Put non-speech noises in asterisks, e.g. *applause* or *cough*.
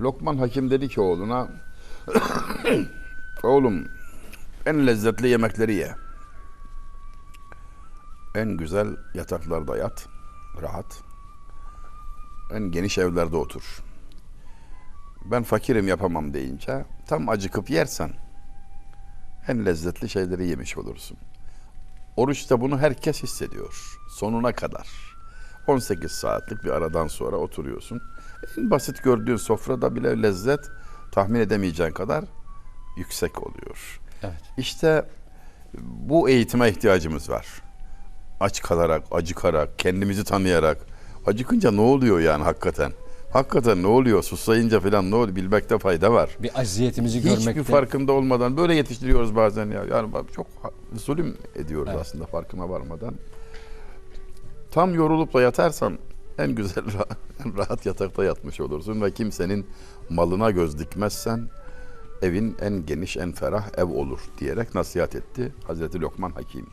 Lokman Hakim dedi ki oğluna *coughs* oğlum en lezzetli yemekleri ye. En güzel yataklarda yat. Rahat. En geniş evlerde otur. Ben fakirim yapamam deyince tam acıkıp yersen en lezzetli şeyleri yemiş olursun. Oruçta bunu herkes hissediyor. Sonuna kadar. 18 saatlik bir aradan sonra oturuyorsun. En basit gördüğün sofrada bile lezzet tahmin edemeyeceğin kadar yüksek oluyor. Evet. İşte bu eğitime ihtiyacımız var. Aç kalarak, acıkarak, kendimizi tanıyarak. Acıkınca ne oluyor yani hakikaten? Hakikaten ne oluyor? Susayınca falan ne oluyor? Bilmekte fayda var. Bir aziyetimizi Hiçbir görmekte. farkında olmadan böyle yetiştiriyoruz bazen ya. Yani çok zulüm ediyoruz Evet. aslında farkına varmadan. Tam yorulup da yatarsan en güzel *laughs* en rahat yatakta yatmış olursun ve kimsenin malına göz dikmezsen evin en geniş en ferah ev olur diyerek nasihat etti Hazreti Lokman Hakim.